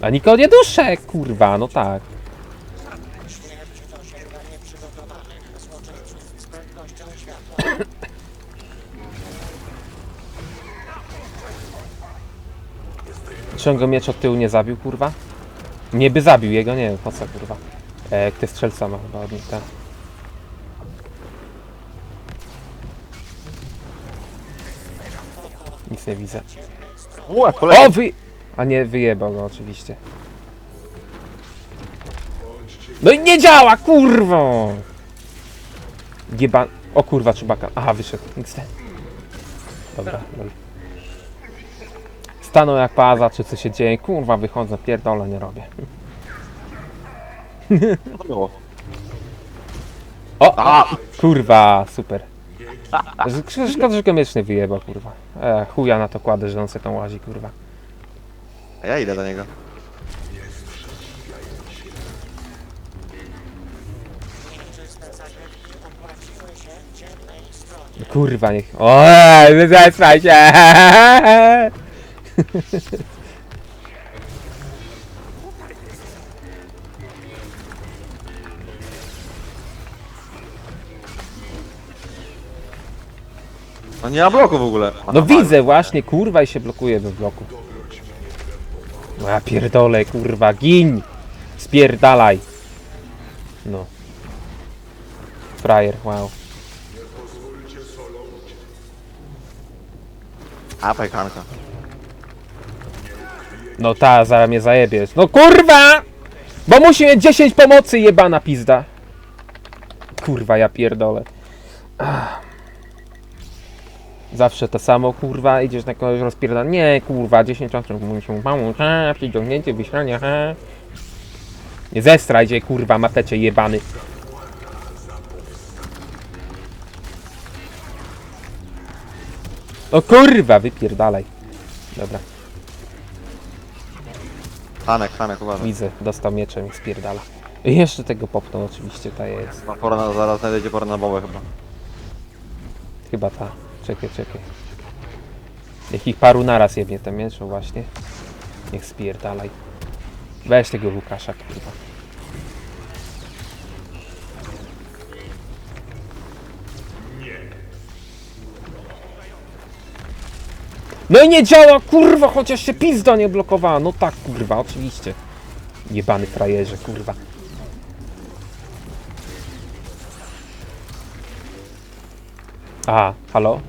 A nikogo nie duszę, kurwa, no tak. Czy on go miecz od tyłu nie zabił, kurwa? Nie by zabił jego, nie wiem, po co, kurwa. E, kto strzelca ma chyba od nich, tak. Nic nie widzę. Kolega. O, wy... A nie, wyjebał go oczywiście. No i nie działa, kurwo! Gieba... O kurwa, czubaka. Aha, wyszedł. XD. Dobra, dobra. Stanął jak paza, czy co się dzieje. Kurwa, wychodzę, pierdolę, nie robię. O! A! Kurwa, super. Sz- Szkoda, że komieczny wyjebał, kurwa. E, chuja na to kładę, że on se tam łazi, kurwa. A ja idę do niego. Kurwa, niech... Oj, zesraj się! No nie ma bloku w ogóle. No widzę właśnie, kurwa, i się blokuje we bloku. Ja pierdolę, kurwa, gin! Spierdalaj! No. Frajer, wow. A, pajkanka. No ta, zaraz mnie zajebiesz. No kurwa! Bo musi mieć 10 pomocy, jebana pizda. Kurwa, ja pierdolę. Ach. Zawsze to samo, kurwa, idziesz na kogoś rozpierda. Nie, kurwa, 10 osób mówi się pomóc, ha, przyciągnięcie, wyślanie, ha. Nie zestrajcie, kurwa, matecie jebany. O kurwa, wypierdalaj. Dobra. Hanek, Hanek, uważaj. Widzę, dostał mieczem i spierdala. I jeszcze tego popnął oczywiście, ta jest. Ma pora na, zaraz znajdzie pora na bombę chyba. Chyba ta. Czekaj, czekaj. Niech ich paru naraz jebnie ten miecz, o właśnie. Niech spierdalaj. Weź tego Łukasza, kurwa. No i nie działa, kurwa, chociaż się pizda nie blokowała. No tak, kurwa, oczywiście. Jebany frajerze, kurwa. Aha, halo?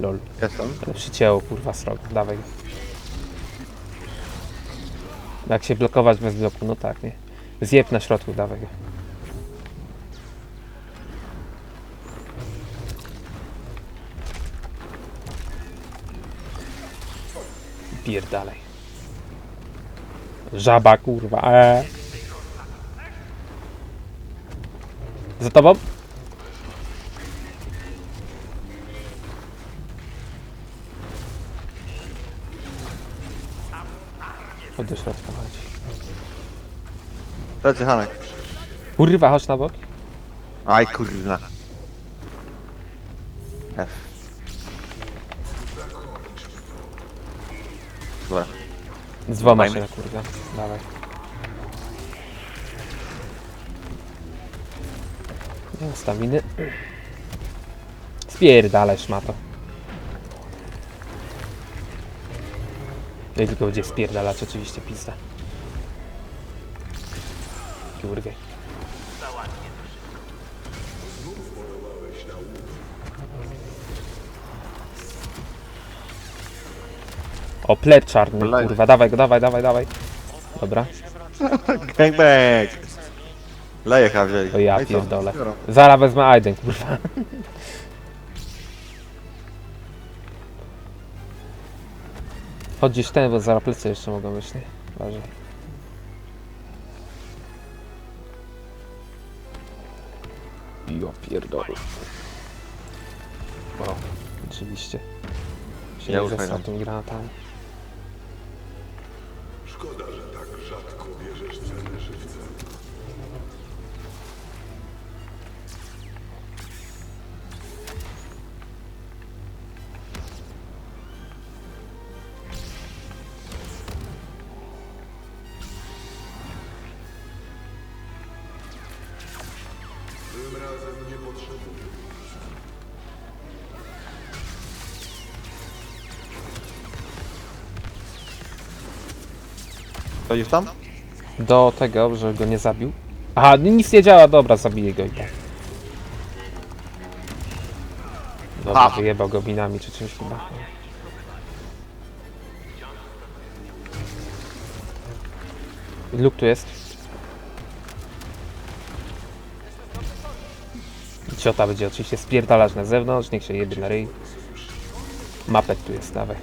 Lol. Jestem. Ale przycięło, kurwa, srog. Dawaj. Jak się blokować bez bloku, no tak, nie? Zjeb na środku, dawaj. Pierdalej. Żaba, kurwa, eee. Za tobą? Do środka, chodź. Lecę Hanek. Kurwa, chodź na bok. Aj kurwa. F. Dobra. Z dwoma Dajmy. się, kurwa. Dawaj. Nie mam staminy. Spierdalaj, szmato. No i tylko będzie spierdalać, oczywiście pizda. Kurwie. O, pleb czarny, Blej. kurwa, dawaj go, dawaj, dawaj, dawaj. Dobra, Bang bang. Leje wzięli. to ja i co? pierdolę. Biorą. Zaraz wezmę Aiden, kurwa. Chodź gdzieś ten, bo zaraz plecy jeszcze mogą być, nie? Uważaj. Jo, pierdolę. O, oczywiście. Się Ja nie już fajnie. tymi granatami. Chodzisz tam? Do tego, że go nie zabił. Aha, nic nie działa, dobra, zabiję go i tak. Dobra, A. wyjebał go binami czy czymś chyba. Luke tu jest. Ciota będzie oczywiście spierdalać na zewnątrz, niech się jebie na ryj. Mapek tu jest, dawaj.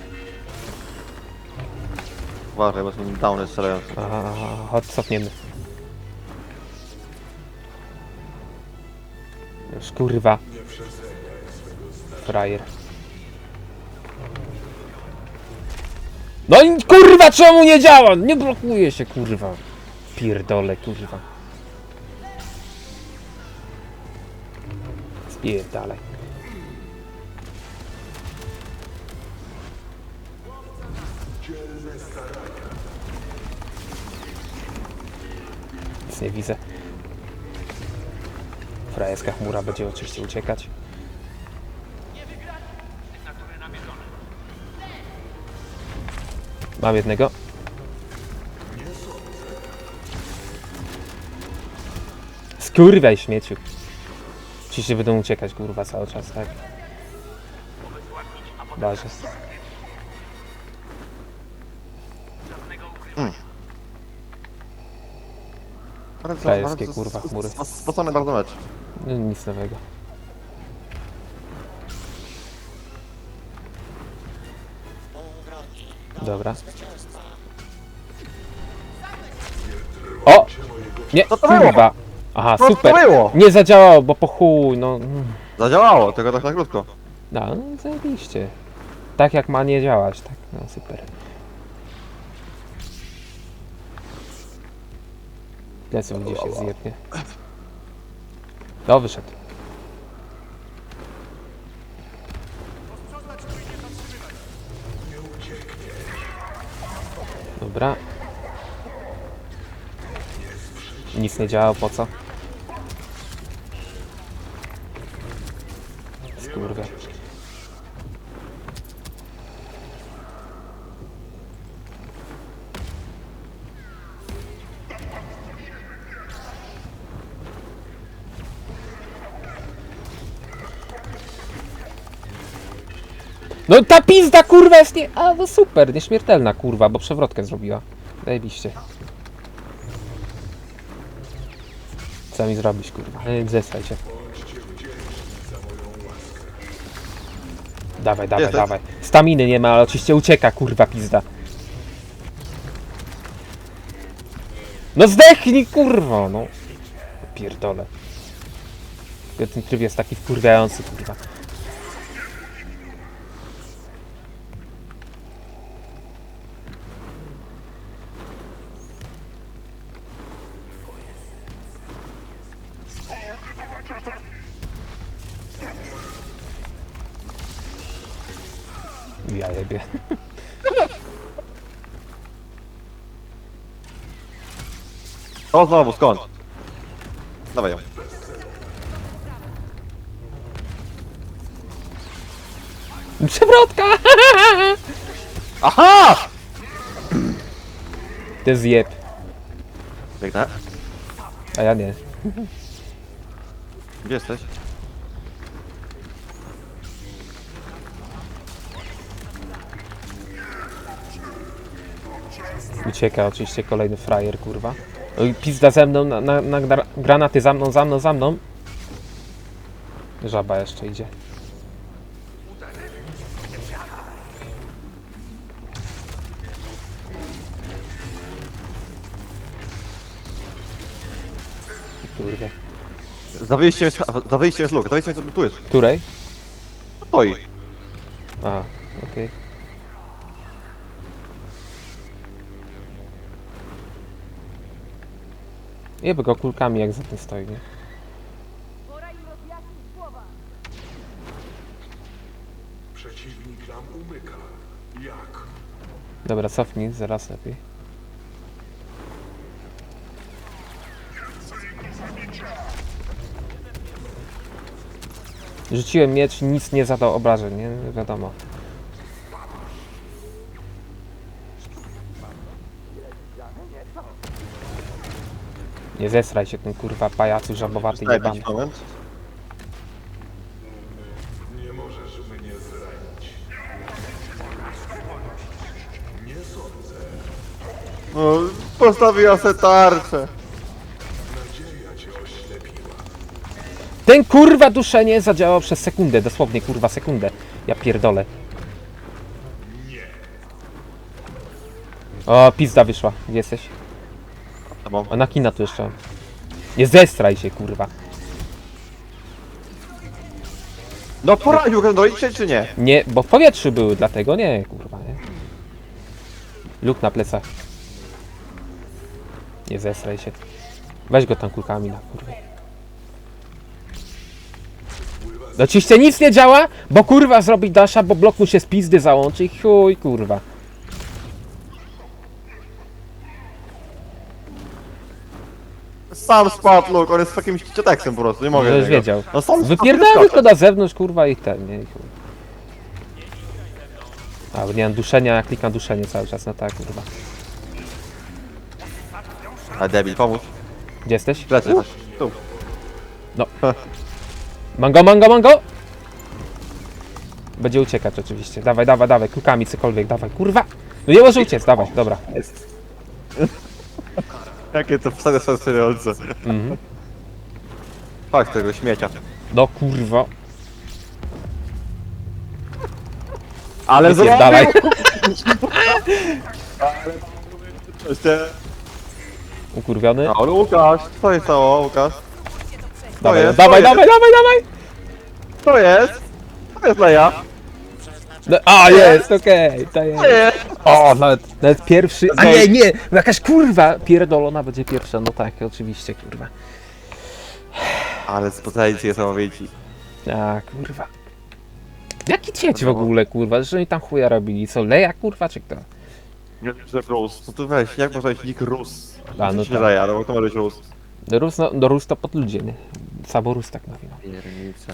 Uważaj, bo są downy strzelające. Aha, aha, chodź, cofniemy. Już kurwa. Frajer. No i kurwa, czemu nie działa? Nie blokuje się, kurwa. Pierdole, kurwa. Spierdalaj. Nic nie widzę. Frajerska chmura będzie oczywiście uciekać. Mam jednego. Skurwiaj śmieciu. Oczywiście będą uciekać kurwa cały czas, tak? Bazie. Frajerskie, kurwa, chmury. Spocony bardzo mecz. No, Nic nowego. Dobra. O! Nie, to kurwa! Aha, Co to super! było? Nie zadziałało, bo po chuj, no... mm. Zadziałało, tylko tak na krótko. No, no zajebiście. Tak jak ma nie działać, tak, no super. Lecą gdzieś się zjebnie. No, wyszedł. Dobra. Nic nie działa, po co? Skurwia. No ta pizda kurwa jest nie... A no super, nieśmiertelna kurwa, bo przewrotkę zrobiła. Zajebiście. Co mi zrobić kurwa? Zesraj się. Dawaj, dawaj, Jesteś? dawaj. Staminy nie ma, ale oczywiście ucieka kurwa pizda. No zdechnij kurwa, no. Pierdolę. Ten tryb jest taki wkurwiający kurwa. Ja jebie. O, znowu, skąd? Dawaj ją. Przewrotka! Aha! To zjeb. Biegnę. A ja nie. Gdzie jesteś? Ucieka oczywiście kolejny frajer, kurwa. Oj, pizda ze mną, na, na, na gra- granaty za mną, za mną, za mną. Żaba jeszcze idzie. Kurde. Za wyjściem jest, za wyjściem jest luk, za wyjściem jest, tu jest. Której? Stoi. A, okej. Jeby go kulkami jak za tym stoi, nie? Pora im rozjaśnić słowa. Przeciwnik nam umyka. Jak? Dobra, cofnij, zaraz lepiej. Rzuciłem miecz, nic nie zadał obrażeń, nie? Wiadomo. Nie zesraj się ten kurwa pajacu żabowaty Daj jebany. moment. Nie możesz mnie zranić. No, postawiła se tarczę. Nadzieja cię oślepiła. Ten kurwa duszenie zadziałał przez sekundę, dosłownie kurwa sekundę. Ja pierdolę. O, pizda wyszła. Gdzie jesteś? Tobą. O, na kina tu jeszcze. Nie zestraj się, kurwa. No poradził Gendroid się czy nie? Nie, bo w powietrzu były, dlatego nie, kurwa, nie. Luk na plecach. Nie zesraj się. Weź go tam kulkami na kurwa. No Oczywiście nic nie działa, bo kurwa zrobi dasza, bo blok mu się z pizdy załączy i chuj kurwa. Sam spadł Luke, on jest takim cioteksem po prostu, nie mogę. No już wiedział. No sam Wypierdamy spadł, na zewnątrz kurwa i ten, nie? I chuj. A, bo nie mam duszenia, ja klikam duszenie cały czas, no tak kurwa. A debil, pomóż. Gdzie jesteś? Plecy. Tu. Mango, mango, mango! Będzie uciekać oczywiście. Dawaj, dawaj, dawaj, klukami cokolwiek, dawaj, kurwa! No nie może uciec, dawaj, dobra. Jest. Jakie to satysfakcjonujące. Mhm. Fakt tego śmiecia. No kurwa. Ale Wypierdalaj. Jeszcze... Ukurwiony. No Łukasz, co jest stało Łukasz? Dawaj, jest, dawaj, to dawaj, dawaj, dawaj! Co jest? Co jest Leja? No, a, jest, okej, to jest. Co? O, nawet, nawet pierwszy. A nie, nie! Jakaś kurwa pierdolona będzie pierwsza. No tak, oczywiście, kurwa. Ale spocjalnie niesamowici. A, kurwa. Jaki cieć w ogóle, kurwa? Że oni tam chuja robili? Co, Leja, kurwa, czy kto? Nie, że Rus. No to weź, jak można mieć nick Rus? A, no Nie tak. Leja, no bo to może być Rus. Rus, no, no Rus to pod ludzie, nie? Sabo Rus tak mówią. Piernice.